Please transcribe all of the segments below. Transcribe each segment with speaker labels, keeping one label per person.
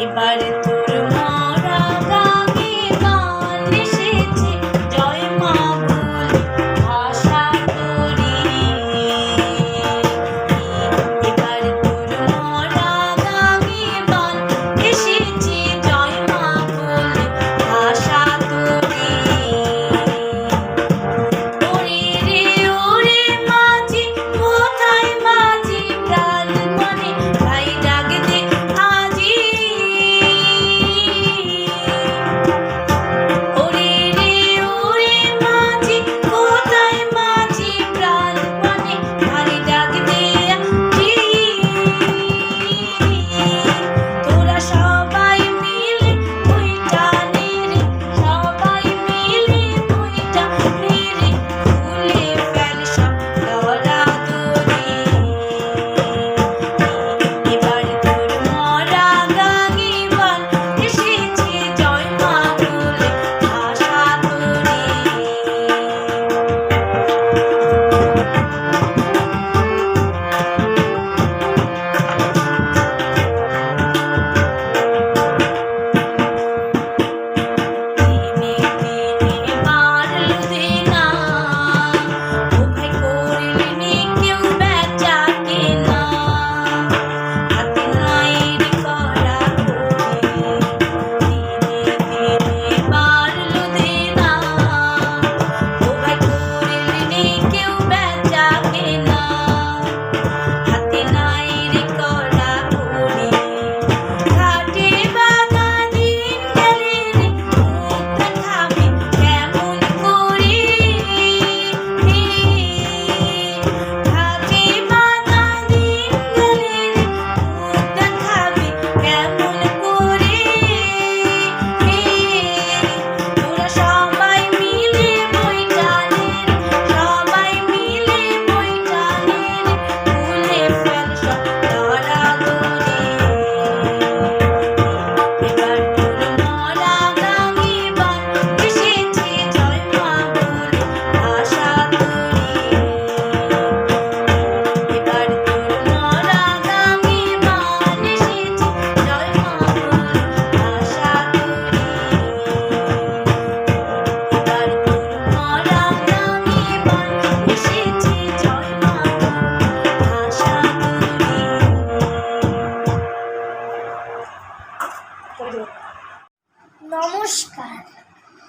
Speaker 1: এবার তোর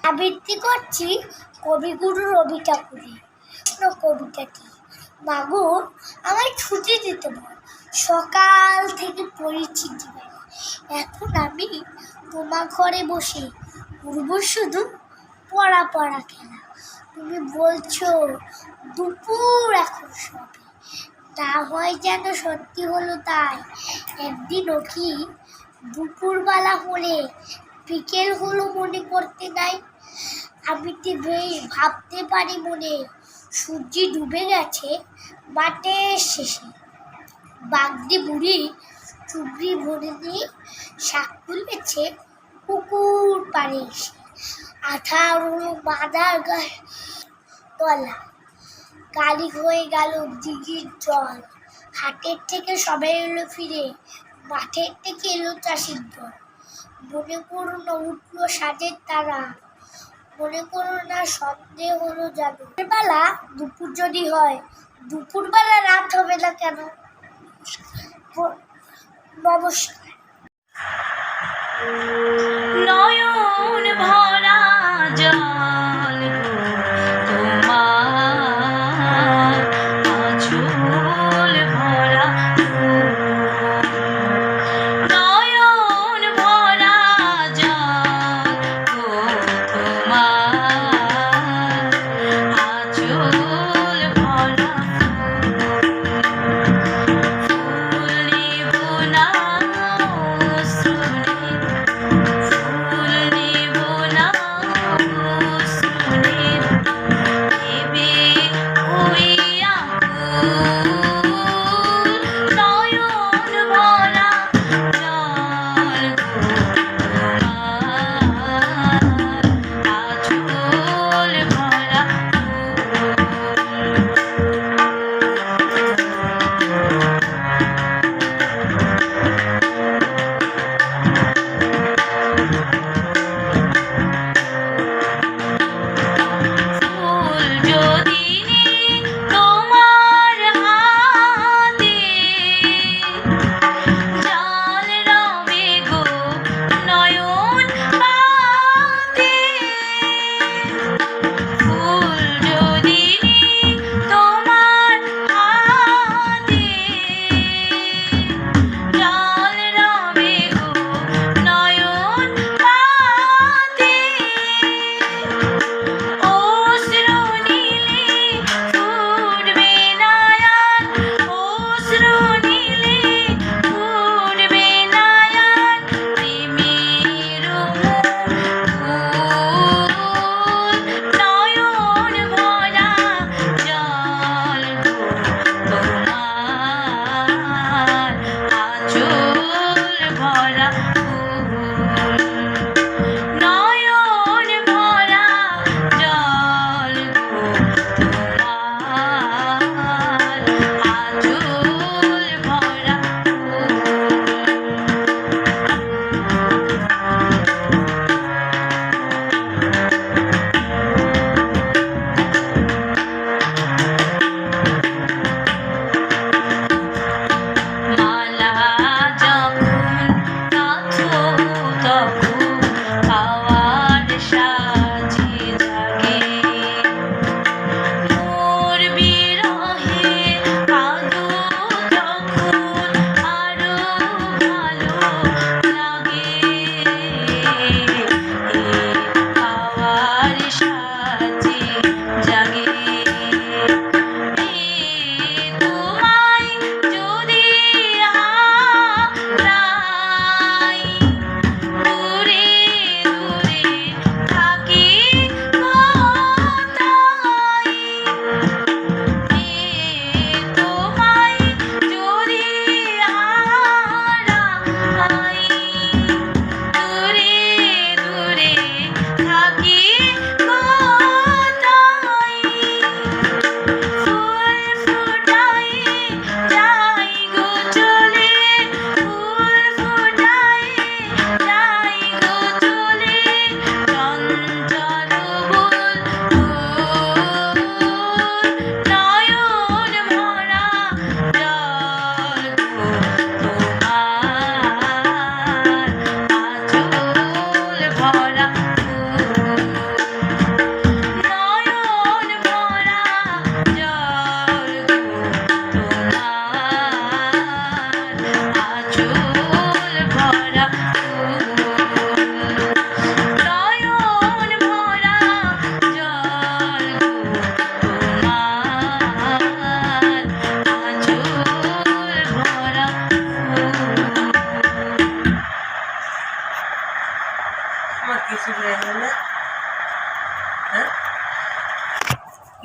Speaker 2: আবৃত্তি করছি কবিগুরু রবি ঠাকুরের। কোনো কবিতাটি মাগো আমায় ছুটি দিতে বল। সকাল থেকে পড়েছি জীবনে এখন আমি তোমার ঘরে বসে করব শুধু পড়া পড়া খেলা। তুমি বলছো দুপুর এখন সবে। তা হয় যেন সত্যি হলো তাই। একদিনও কি দুপুরবেলা হলে, বিকেল হলো মনে করতে নাই। আমি তো ভাবতে পারি মনে, সূর্য ডুবে গেছে মাঠের শেষে। বাগদি বুড়ি চুবড়ি ভরে দিয়ে শাক তুলেছে পুকুর পাড়ে এসে। আঠারো বাঁধার গায়ে তলা। কালি হয়ে গেল দিঘির জল। হাটের থেকে সবাই এলো ফিরে, মাঠের থেকে এলো চাষির দল। মনে করো না উঠল সাজের তারা। মনে করো না, সন্দেহ হলো জানো বেলা দুপুর যদি হয়, দুপুরবেলা রাত হবে না কেন?
Speaker 1: নয়ন ভরা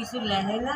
Speaker 3: কিছু লেহে না